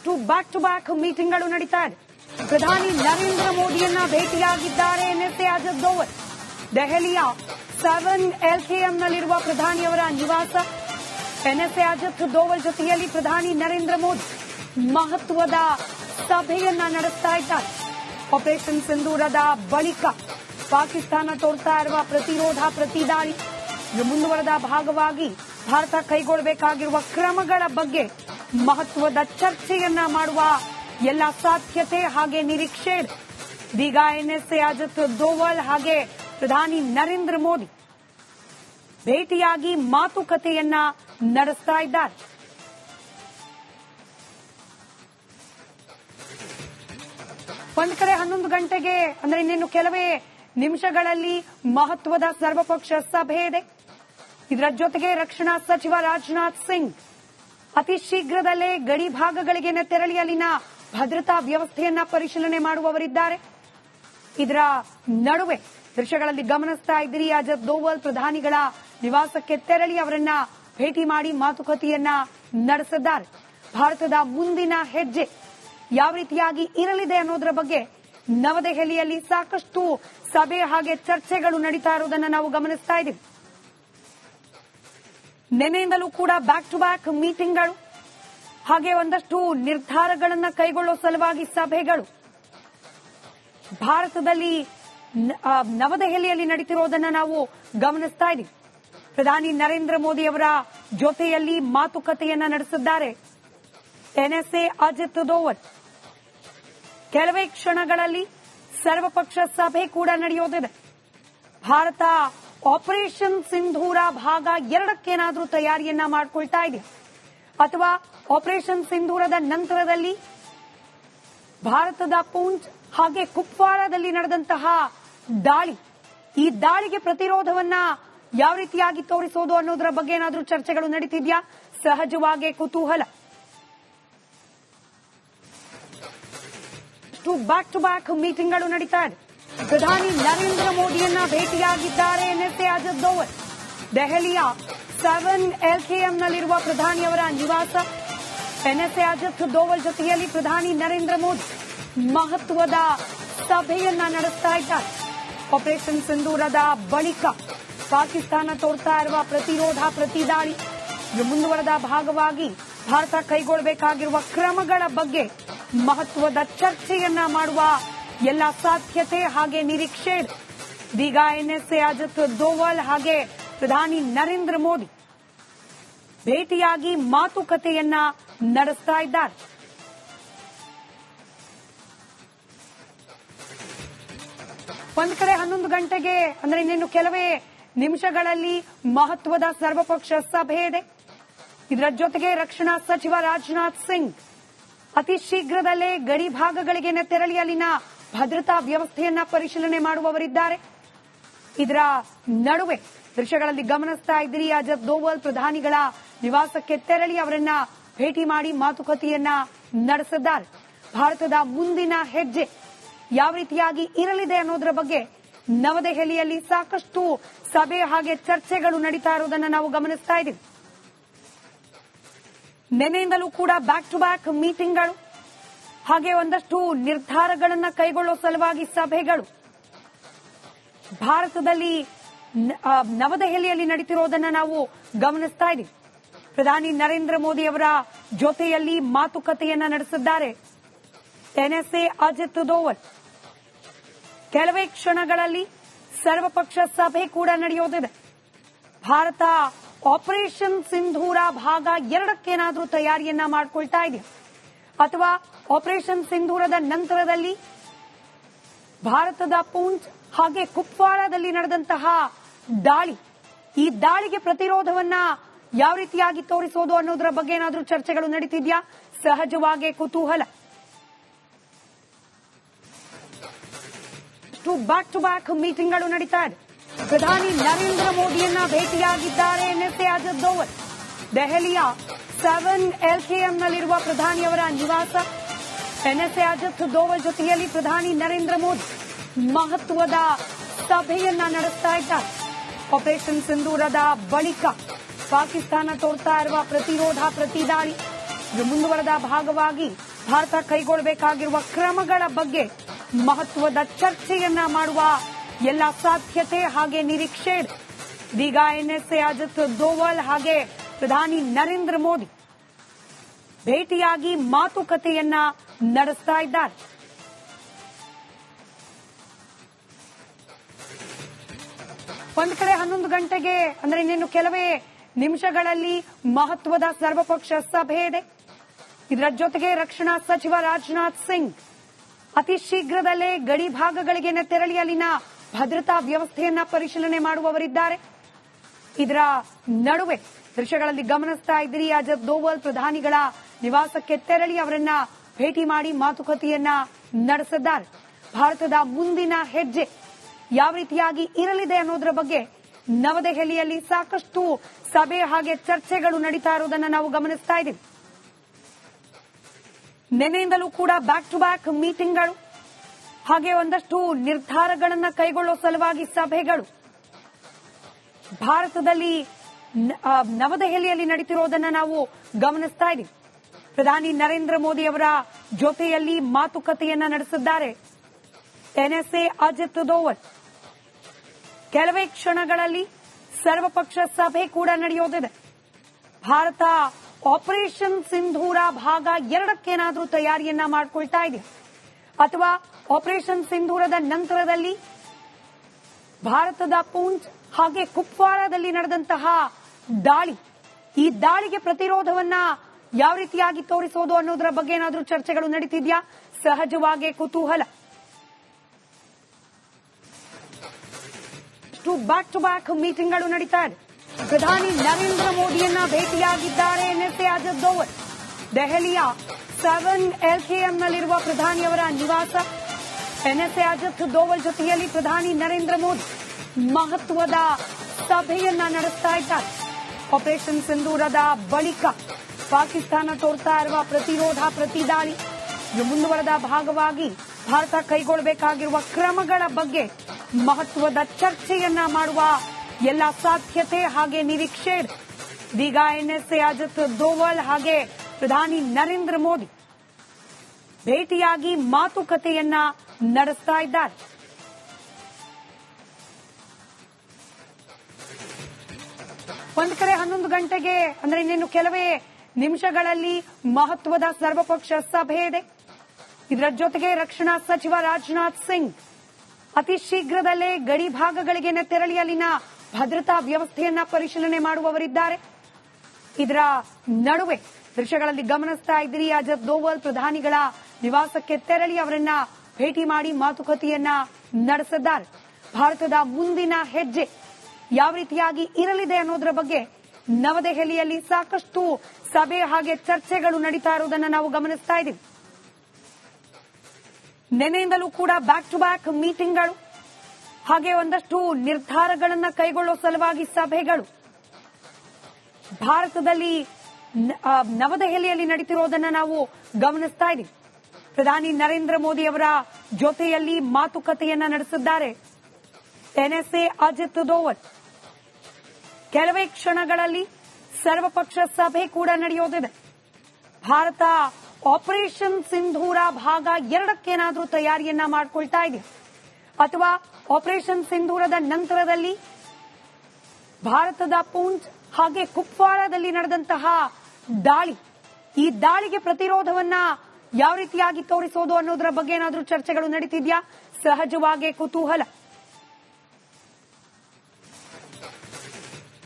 ಒಂದಷ್ಟು back to back ಮೀಟಿಂಗ್ಗಳು ನಡೀತಾ ಇದೆ. ಪ್ರಧಾನಿ ನರೇಂದ್ರ ಮೋದಿಯನ್ನ ಭೇಟಿಯಾಗಿದ್ದಾರೆ ಎನ್ಎಸ್ಎ ಅಜದ್ ದೋವಲ್. ದೆಹಲಿಯ ಸೆವೆನ್ ಎಲ್ಕೆಎಂನಲ್ಲಿರುವ ಪ್ರಧಾನಿಯವರ ನಿವಾಸ. ಎನ್ಎಸ್ಎ ಅಜಿತ್ ದೋವಲ್ ಜೊತೆಯಲ್ಲಿ ಪ್ರಧಾನಿ ನರೇಂದ್ರ ಮೋದಿ ಮಹತ್ವದ ಸಭೆಯನ್ನ ನಡೆಸ್ತಾ ಇದ್ದಾರೆ. ಆಪರೇಷನ್ ಸಿಂಧೂರದ ಬಳಿಕ ಪಾಕಿಸ್ತಾನ ತೋರ್ತಾ ಇರುವ ಪ್ರತಿರೋಧ ಪ್ರತಿದಾಳಿ. ಮುಂದುವರೆದ ಭಾಗವಾಗಿ ಭಾರತ ಕೈಗೊಳ್ಳಬೇಕಾಗಿರುವ ಕ್ರಮಗಳ ಬಗ್ಗೆ ಮಹತ್ವದ ಚರ್ಚೆಯನ್ನ ಮಾಡುವ ಎಲ್ಲ ಸಾಧ್ಯತೆ ಹಾಗೆ ನಿರೀಕ್ಷೆ ಇದೆ. ಇದೀಗ ಎನ್ಎಸ್ಎ ಅಜಿತ್ ದೋವಲ್ ಹಾಗೆ ಪ್ರಧಾನಿ ನರೇಂದ್ರ ಮೋದಿ ಭೇಟಿಯಾಗಿ ಮಾತುಕತೆಯನ್ನ ನಡೆಸ್ತಾ ಇದ್ದಾರೆ. ಒಂದ್ ಕಡೆ ಹನ್ನೊಂದು ಗಂಟೆಗೆ ಅಂದ್ರೆ ಇನ್ನೇನು ಕೆಲವೇ ನಿಮಿಷಗಳಲ್ಲಿ ಮಹತ್ವದ ಸರ್ವಪಕ್ಷ ಸಭೆ ಇದೆ. ಇದರ ಜೊತೆಗೆ ರಕ್ಷಣಾ ಸಚಿವ ರಾಜನಾಥ್ ಸಿಂಗ್ ಅತಿ ಶೀಘ್ರದಲ್ಲೇ ಗಡಿ ಭಾಗಗಳಿಗೆ ತೆರಳಿ ಅಲ್ಲಿನ ಭದ್ರತಾ ವ್ಯವಸ್ಥೆಯನ್ನ ಪರಿಶೀಲನೆ ಮಾಡುವವರಿದ್ದಾರೆ. ಇದರ ನಡುವೆ ದೃಶ್ಯಗಳಲ್ಲಿ ಗಮನಿಸ್ತಾ ಇದ್ದೀರಿ, ಅಜತ್ ದೋವಲ್ ಪ್ರಧಾನಿಗಳ ನಿವಾಸಕ್ಕೆ ತೆರಳಿ ಅವರನ್ನ ಭೇಟಿ ಮಾಡಿ ಮಾತುಕತೆಯನ್ನ ನಡೆಸಿದ್ದಾರೆ. ಭಾರತದ ಮುಂದಿನ ಹೆಜ್ಜೆ ಯಾವ ರೀತಿಯಾಗಿ ಇರಲಿದೆ ಅನ್ನೋದರ ಬಗ್ಗೆ ನವದೆಹಲಿಯಲ್ಲಿ ಸಾಕಷ್ಟು ಸಭೆ ಹಾಗೆ ಚರ್ಚೆಗಳು ನಡೀತಾ ಇರುವುದನ್ನು ನಾವು ಗಮನಿಸ್ತಾ ಇದ್ದೀವಿ. ನಿನ್ನೆಯಿಂದಲೂ ಕೂಡ ಬ್ಯಾಕ್ ಟು ಬ್ಯಾಕ್ ಮೀಟಿಂಗ್ಗಳು ಹಾಗೆ ಒಂದಷ್ಟು ನಿರ್ಧಾರಗಳನ್ನ ಕೈಗೊಳ್ಳೋ ಸಲುವಾಗಿ ಸಭೆಗಳು. ಭಾರತದಲ್ಲಿ ನವದೆಹಲಿಯಲ್ಲಿ ನಡೀತಿರೋದನ್ನ ನಾವು ಗಮನಿಸ್ತಾ ಇದ್ದೀವಿ. ಪ್ರಧಾನಿ ನರೇಂದ್ರ ಮೋದಿ ಅವರ ಜೊತೆಯಲ್ಲಿ ಮಾತುಕತೆಯನ್ನ ನಡೆಸಿದ್ದಾರೆ. ಎನ್ಎಸ್ಎ ಅಜಿತ್ ದೋವಲ್. ಕೆಲವೇ ಕ್ಷಣಗಳಲ್ಲಿ ಸರ್ವಪಕ್ಷ ಸಭೆ ಕೂಡ ನಡೆಯೋದಿದೆ. ಭಾರತ ಆಪರೇಷನ್ ಸಿಂಧೂರ ಭಾಗ ಎರಡಕ್ಕೇನಾದರೂ ತಯಾರಿಯನ್ನ ಮಾಡಿಕೊಳ್ತಾ ಇದೆ. ಅಥವಾ ಆಪರೇಷನ್ ಸಿಂಧೂರದ ನಂತರದಲ್ಲಿ ಭಾರತದ ಪೂಂಚ್ ಹಾಗೆ ಕುಪ್ವಾರದಲ್ಲಿ ನಡೆದಂತಹ ದಾಳಿ, ಈ ದಾಳಿಗೆ ಪ್ರತಿರೋಧವನ್ನ ಯಾವ ರೀತಿಯಾಗಿ ತೋರಿಸೋದು ಅನ್ನೋದರ ಬಗ್ಗೆ ಏನಾದರೂ ಚರ್ಚೆಗಳು ನಡೀತಿದ್ಯಾ? ಸಹಜವಾಗಿ ಕುತೂಹಲ. ಟು ಬ್ಯಾಕ್ ಟು ಬ್ಯಾಕ್ ಮೀಟಿಂಗ್ಗಳು ನಡೀತಾ ಇದೆ. ಪ್ರಧಾನಿ ನರೇಂದ್ರ ಮೋದಿಯನ್ನ ಭೇಟಿಯಾಗಿದ್ದಾರೆ ಎನ್ಎಸ್ಎ ಅಜತ್ ದೋವಲ್. ದೆಹಲಿಯ ಸೆವೆನ್ ಎಲ್ಕೆಎಂನಲ್ಲಿರುವ ಪ್ರಧಾನಿಯವರ ನಿವಾಸ ಎನ್ಎಸ್ಎ ಅಜಿತ್ ದೋವಲ್ ಜೊತೆಯಲ್ಲಿ ಪ್ರಧಾನಿ ನರೇಂದ್ರ ಮೋದಿ ಮಹತ್ವದ ಸಭೆಯನ್ನ ನಡೆಸ್ತಾ ಇದ್ದಾರೆ. ಆಪರೇಷನ್ ಸಿಂಧೂರದ ಬಳಿಕ ಪಾಕಿಸ್ತಾನ ತೋರ್ತಾ ಇರುವ ಪ್ರತಿರೋಧ ಪ್ರತಿದಾಳಿ ಮುಂದುವರೆದ ಭಾಗವಾಗಿ ಭಾರತ ಕೈಗೊಳ್ಳಬೇಕಾಗಿರುವ ಕ್ರಮಗಳ ಬಗ್ಗೆ ಮಹತ್ವದ ಚರ್ಚೆಯನ್ನ ಮಾಡುವ ಎಲ್ಲ ಸಾಧ್ಯತೆ ಹಾಗೆ ನಿರೀಕ್ಷೆ ಇದೆ. ಇದೀಗ ಎನ್ಎಸ್ಎ ಅಜಿತ್ ದೋವಲ್ ಹಾಗೆ ಪ್ರಧಾನಿ ನರೇಂದ್ರ ಮೋದಿ ಭೇಟಿಯಾಗಿ ಮಾತುಕತೆಯನ್ನ ನಡೆಸ್ತಾ ಇದ್ದಾರೆ. ಒಂದ್ ಕಡೆ ಹನ್ನೊಂದು ಗಂಟೆಗೆ, ಅಂದ್ರೆ ಇನ್ನೇನು ಕೆಲವೇ ನಿಮಿಷಗಳಲ್ಲಿ ಮಹತ್ವದ ಸರ್ವಪಕ್ಷ ಸಭೆ ಇದೆ. ಇದರ ಜೊತೆಗೆ ರಕ್ಷಣಾ ಸಚಿವ ರಾಜನಾಥ್ ಸಿಂಗ್ ಅತಿ ಶೀಘ್ರದಲ್ಲೇ ಗಡಿ ಭಾಗಗಳಿಗೆ ತೆರಳಿ ಅಲ್ಲಿನ ಭದ್ರತಾ ವ್ಯವಸ್ಥೆಯನ್ನ ಪರಿಶೀಲನೆ ಮಾಡುವವರಿದ್ದಾರೆ. ಇದರ ನಡುವೆ ದೃಶ್ಯಗಳಲ್ಲಿ ಗಮನಿಸ್ತಾ ಇದ್ದೀರಿ ಅಜತ್ ದೋವಲ್ ಪ್ರಧಾನಿಗಳ ನಿವಾಸಕ್ಕೆ ತೆರಳಿ ಅವರನ್ನ ಭೇಟಿ ಮಾಡಿ ಮಾತುಕತೆಯನ್ನ ನಡೆಸಿದ್ದಾರೆ. ಭಾರತದ ಮುಂದಿನ ಹೆಜ್ಜೆ ಯಾವ ರೀತಿಯಾಗಿ ಇರಲಿದೆ ಅನ್ನೋದರ ಬಗ್ಗೆ ನವದೆಹಲಿಯಲ್ಲಿ ಸಾಕಷ್ಟು ಸಭೆ ಹಾಗೆ ಚರ್ಚೆಗಳು ನಡೀತಾ ಇರುವುದನ್ನು ನಾವು ಗಮನಿಸ್ತಾ ಇದ್ದೀವಿ. ನಿನ್ನೆಯಿಂದಲೂ ಕೂಡ ಬ್ಯಾಕ್ ಟು ಬ್ಯಾಕ್ ಮೀಟಿಂಗ್ಗಳು ಹಾಗೆ ಒಂದಷ್ಟು ನಿರ್ಧಾರಗಳನ್ನ ಕೈಗೊಳ್ಳುವ ಸಲುವಾಗಿ ಸಭೆಗಳು. ಭಾರತದಲ್ಲಿ ನವದೆಹಲಿಯಲ್ಲಿ ನಡೀತಿರೋದನ್ನ ನಾವು ಗಮನಿಸ್ತಾ ಇದ್ದೀವಿ. ಪ್ರಧಾನಿ ನರೇಂದ್ರ ಮೋದಿ ಅವರ ಜೊತೆಯಲ್ಲಿ ಮಾತುಕತೆಯನ್ನ ನಡೆಸಿದ್ದಾರೆ. ಎನ್ಎಸ್ಎ ಅಜಿತ್ ದೋವಲ್. ಕೆಲವೇ ಕ್ಷಣಗಳಲ್ಲಿ ಸರ್ವಪಕ್ಷ ಸಭೆ ಕೂಡ ನಡೆಯೋದಿದೆ. ಭಾರತ ಆಪರೇಷನ್ ಸಿಂಧೂರ ಭಾಗ ಎರಡಕ್ಕೇನಾದರೂ ತಯಾರಿಯನ್ನ ಮಾಡಿಕೊಳ್ತಾ ಇದೆ ಅಥವಾ ಆಪರೇಷನ್ ಸಿಂಧೂರದ ನಂತರದಲ್ಲಿ? ಭಾರತದ ಪೂಂಚ್ ಹಾಗೆ ಕುಪ್ವಾಡದಲ್ಲಿ ನಡೆದಂತಹ ದಾಳಿ. ಈ ದಾಳಿಗೆ ಪ್ರತಿರೋಧವನ್ನ ಯಾವ ರೀತಿಯಾಗಿ ತೋರಿಸೋದು ಅನ್ನೋದರ ಬಗ್ಗೆ ಏನಾದರೂ ಚರ್ಚೆಗಳು ನಡೀತಿದ್ಯಾ? ಸಹಜವಾಗಿ ಕುತೂಹಲ. ಟು ಬ್ಯಾಕ್ ಟು ಬ್ಯಾಕ್ ಮೀಟಿಂಗ್ಗಳು ನಡೀತಾ ಇದೆ. ಪ್ರಧಾನಿ ನರೇಂದ್ರ ಮೋದಿಯನ್ನ ಭೇಟಿಯಾಗಿದ್ದಾರೆ ಎನ್ಎಸ್ಎ ಅಜಿತ್ ದೋವಲ್. ದೆಹಲಿಯ ಸೆವೆನ್ ಎಲ್ಕೆಎಂನಲ್ಲಿರುವ ಪ್ರಧಾನಿಯವರ ನಿವಾಸ. ಎನ್ಎಸ್ಎ ಅಜಿತ್ ದೋವಲ್ ಜೊತೆಯಲ್ಲಿ ಪ್ರಧಾನಿ ನರೇಂದ್ರ ಮೋದಿ ಮಹತ್ವದ ಸಭೆಯನ್ನ ನಡೆಸ್ತಾ ಇದ್ದಾರೆ. ಆಪರೇಷನ್ ಸಿಂಧೂರದ ಬಳಿಕ ಪಾಕಿಸ್ತಾನ ತೋರ್ತಾ ಇರುವ ಪ್ರತಿರೋಧ ಪ್ರತಿದಾಳಿ. ಮುಂದುವರೆದ ಭಾಗವಾಗಿ ಭಾರತ ಕೈಗೊಳ್ಳಬೇಕಾಗಿರುವ ಕ್ರಮಗಳ ಬಗ್ಗೆ ಮಹತ್ವದ ಚರ್ಚೆಯನ್ನ ಮಾಡುವ ಎಲ್ಲ ಸಾಧ್ಯತೆ ಹಾಗೆ ನಿರೀಕ್ಷೆ ಇದೆ. ಇದೀಗ ಎನ್ಎಸ್ಎ ಅಜಿತ್ ದೋವಲ್ ಹಾಗೆ ಪ್ರಧಾನಿ ನರೇಂದ್ರ ಮೋದಿ ಭೇಟಿಯಾಗಿ ಮಾತುಕತೆಯನ್ನ ನಡೆಸ್ತಾ ಇದ್ದಾರೆ. ಒಂದ್ ಕಡೆ ಹನ್ನೊಂದು ಗಂಟೆಗೆ, ಅಂದ್ರೆ ಇನ್ನೇನು ಕೆಲವೇ ನಿಮಿಷಗಳಲ್ಲಿ ಮಹತ್ವದ ಸರ್ವಪಕ್ಷ ಸಭೆ ಇದೆ. ಇದರ ಜೊತೆಗೆ ರಕ್ಷಣಾ ಸಚಿವ ರಾಜನಾಥ್ ಸಿಂಗ್ ಅತಿ ಶೀಘ್ರದಲ್ಲೇ ಗಡಿ ಭಾಗಗಳಿಗೆ ತೆರಳಿ ಅಲ್ಲಿನ ಭದ್ರತಾ ವ್ಯವಸ್ಥೆಯನ್ನ ಪರಿಶೀಲನೆ ಮಾಡುವವರಿದ್ದಾರೆ. ಇದರ ನಡುವೆ ದೃಶ್ಯಗಳಲ್ಲಿ ಗಮನಿಸ್ತಾ ಇದ್ದೀರಿ. ಅಜಬ್ ದೋವಲ್ ಪ್ರಧಾನಿಗಳ ನಿವಾಸಕ್ಕೆ ತೆರಳಿ ಅವರನ್ನ ಭೇಟಿ ಮಾಡಿ ಮಾತುಕತೆಯನ್ನ ನಡೆಸಿದ್ದಾರೆ. ಭಾರತದ ಮುಂದಿನ ಹೆಜ್ಜೆ ಯಾವ ರೀತಿಯಾಗಿ ಇರಲಿದೆ ಅನ್ನೋದರ ಬಗ್ಗೆ ನವದೆಹಲಿಯಲ್ಲಿ ಸಾಕಷ್ಟು ಸಭೆ ಹಾಗೆ ಚರ್ಚೆಗಳು ನಡೀತಾ ಇರುವುದನ್ನು ನಾವು ಗಮನಿಸ್ತಾ ಇದ್ದೀವಿ. ನಿನ್ನೆಯಿಂದಲೂ ಕೂಡ ಬ್ಯಾಕ್ ಟು ಬ್ಯಾಕ್ ಮೀಟಿಂಗ್ಗಳು ಹಾಗೆ ಒಂದಷ್ಟು ನಿರ್ಧಾರಗಳನ್ನು ಕೈಗೊಳ್ಳುವ ಸಲುವಾಗಿ ಸಭೆಗಳು. ಭಾರತದಲ್ಲಿ ನವದೆಹಲಿಯಲ್ಲಿ ನಡೀತಿರೋದನ್ನ ನಾವು ಗಮನಿಸ್ತಾ ಇದ್ದೀವಿ. ಪ್ರಧಾನಿ ನರೇಂದ್ರ ಮೋದಿ ಅವರ ಜೊತೆಯಲ್ಲಿ ಮಾತುಕತೆಯನ್ನ ನಡೆಸಿದ್ದಾರೆ. ಎನ್ಎಸ್ಎ ಅಜಿತ್ ದೋವಲ್. ಕೆಲವೇ ಕ್ಷಣಗಳಲ್ಲಿ ಸರ್ವಪಕ್ಷ ಸಭೆ ಕೂಡ ನಡೆಯೋದಿದೆ. ಭಾರತ ಆಪರೇಷನ್ ಸಿಂಧೂರ ಭಾಗ ಎರಡಕ್ಕೇನಾದರೂ ತಯಾರಿಯನ್ನ ಮಾಡಿಕೊಳ್ತಾ ಇದೆ. ಅಥವಾ ಆಪರೇಷನ್ ಸಿಂಧೂರದ ನಂತರದಲ್ಲಿ ಭಾರತದ ಪೂಂಚ್ ಹಾಗೆ ಕುಪ್ವಾರದಲ್ಲಿ ನಡೆದಂತಹ ದಾಳಿ. ಈ ದಾಳಿಗೆ ಪ್ರತಿರೋಧವನ್ನ ಯಾವ ರೀತಿಯಾಗಿ ತೋರಿಸೋದು ಅನ್ನೋದರ ಬಗ್ಗೆ ಏನಾದರೂ ಚರ್ಚೆಗಳು ನಡೀತಿದ್ಯಾ? ಸಹಜವಾಗಿ ಕುತೂಹಲ. ಬ್ಯಾಕ್ ಟು ಬ್ಯಾಕ್ ಮೀಟಿಂಗ್ಗಳು ನಡೀತಾ ಇದೆ. ಪ್ರಧಾನಿ ನರೇಂದ್ರ ಮೋದಿಯನ್ನ ಭೇಟಿಯಾಗಿದ್ದಾರೆ ಎನ್ಎಸ್ಎ ಅಜಿತ್ ದೋವಲ್ ದೆಹಲಿಯ ಸೆವೆನ್ ಎಲ್ಕೆಎಂನಲ್ಲಿರುವ ಪ್ರಧಾನಿಯವರ ನಿವಾಸ. ಎನ್ಎಸ್ಎ ಅಜಿತ್ ದೋವಲ್ ಜೊತೆಯಲ್ಲಿ ಪ್ರಧಾನಿ ನರೇಂದ್ರ ಮೋದಿ ಮಹತ್ವದ ಸಭೆಯನ್ನ ನಡೆಸ್ತಾ ಇದ್ದಾರೆ. ಆಪರೇಷನ್ ಸಿಂಧೂರದ ಬಳಿಕ ಪಾಕಿಸ್ತಾನ ತೋರ್ತಾ ಇರುವ ಪ್ರತಿರೋಧ ಪ್ರತಿದಾಳಿ. ಮುಂದುವರೆದ ಭಾಗವಾಗಿ ಭಾರತ ಕೈಗೊಳ್ಳಬೇಕಾಗಿರುವ ಕ್ರಮಗಳ ಬಗ್ಗೆ ಮಹತ್ವದ ಚರ್ಚೆಯನ್ನ ಮಾಡುವ ಎಲ್ಲ ಸಾಧ್ಯತೆ ಹಾಗೆ ನಿರೀಕ್ಷೆ ಇದೆ. ಇದೀಗ ಎನ್ಎಸ್ಎ ಅಜಿತ್ ದೋವಲ್ ಹಾಗೆ ಪ್ರಧಾನಿ ನರೇಂದ್ರ ಮೋದಿ ಭೇಟಿಯಾಗಿ ಮಾತುಕತೆಯನ್ನ ನಡೆಸ್ತಾ ಇದ್ದಾರೆ. ಒಂದ್ ಕಡೆ ಹನ್ನೊಂದು ಗಂಟೆಗೆ, ಅಂದ್ರೆ ಇನ್ನೇನು ಕೆಲವೇ ನಿಮಿಷಗಳಲ್ಲಿ ಮಹತ್ವದ ಸರ್ವಪಕ್ಷ ಸಭೆ ಇದೆ. ಇದರ ಜೊತೆಗೆ ರಕ್ಷಣಾ ಸಚಿವ ರಾಜನಾಥ್ ಸಿಂಗ್ ಅತಿ ಶೀಘ್ರದಲ್ಲೇ ಗಡಿ ಭಾಗಗಳಿಗೆ ತೆರಳಿ ಅಲ್ಲಿನ ಭದ್ರತಾ ವ್ಯವಸ್ಥೆಯನ್ನ ಪರಿಶೀಲನೆ ಮಾಡುವವರಿದ್ದಾರೆ. ಇದರ ನಡುವೆ ದೃಶ್ಯಗಳಲ್ಲಿ ಗಮನಿಸ್ತಾ ಇದ್ದೀರಿ, ಅಜತ್ ದೋವಲ್ ಪ್ರಧಾನಿಗಳ ನಿವಾಸಕ್ಕೆ ತೆರಳಿ ಅವರನ್ನ ಭೇಟಿ ಮಾಡಿ ಮಾತುಕತೆಯನ್ನ ನಡೆಸಿದ್ದಾರೆ. ಭಾರತದ ಮುಂದಿನ ಹೆಜ್ಜೆ ಯಾವ ರೀತಿಯಾಗಿ ಇರಲಿದೆ ಅನ್ನೋದ್ರ ಬಗ್ಗೆ ನವದೆಹಲಿಯಲ್ಲಿ ಸಾಕಷ್ಟು ಸಭೆ ಹಾಗೆ ಚರ್ಚೆಗಳು ನಡೀತಾ ಇರುವುದನ್ನು ನಾವು ಗಮನಿಸ್ತಾ ಇದ್ದೀವಿ. ನಿನ್ನೆಯಿಂದಲೂ ಕೂಡ ಬ್ಯಾಕ್ ಟು ಬ್ಯಾಕ್ ಮೀಟಿಂಗ್ಗಳು ಹಾಗೆ ಒಂದಷ್ಟು ನಿರ್ಧಾರಗಳನ್ನ ಕೈಗೊಳ್ಳೋ ಸಲುವಾಗಿ ಸಭೆಗಳು. ಭಾರತದಲ್ಲಿ ನವದೆಹಲಿಯಲ್ಲಿ ನಡೀತಿರೋದನ್ನ ನಾವು ಗಮನಿಸ್ತಾ ಇದ್ದೀವಿ. ಪ್ರಧಾನಿ ನರೇಂದ್ರ ಮೋದಿ ಅವರ ಜೊತೆಯಲ್ಲಿ ಮಾತುಕತೆಯನ್ನ ನಡೆಸಿದ್ದಾರೆ. ಎನ್ಎಸ್ಎ ಅಜಿತ್ ದೋವಲ್. ಕೆಲವೇ ಕ್ಷಣಗಳಲ್ಲಿ ಸರ್ವಪಕ್ಷ ಸಭೆ ಕೂಡ ನಡೆಯೋದಿದೆ. ಭಾರತ ಆಪರೇಷನ್ ಸಿಂಧೂರ ಭಾಗ ಎರಡಕ್ಕೇನಾದರೂ ತಯಾರಿಯನ್ನ ಮಾಡಿಕೊಳ್ತಾ ಇದೆ. ಅಥವಾ ಆಪರೇಷನ್ ಸಿಂಧೂರದ ನಂತರದಲ್ಲಿ ಭಾರತದ ಪೂಂಚ್ ಹಾಗೆ ಕುಪ್ವಾರದಲ್ಲಿ ನಡೆದಂತಹ ದಾಳಿ, ಈ ದಾಳಿಗೆ ಪ್ರತಿರೋಧವನ್ನ ಯಾವ ರೀತಿಯಾಗಿ ತೋರಿಸೋದು ಅನ್ನೋದರ ಬಗ್ಗೆ ಏನಾದರೂ ಚರ್ಚೆಗಳು ನಡೀತಿದ್ಯಾ? ಸಹಜವಾಗಿ ಕುತೂಹಲ.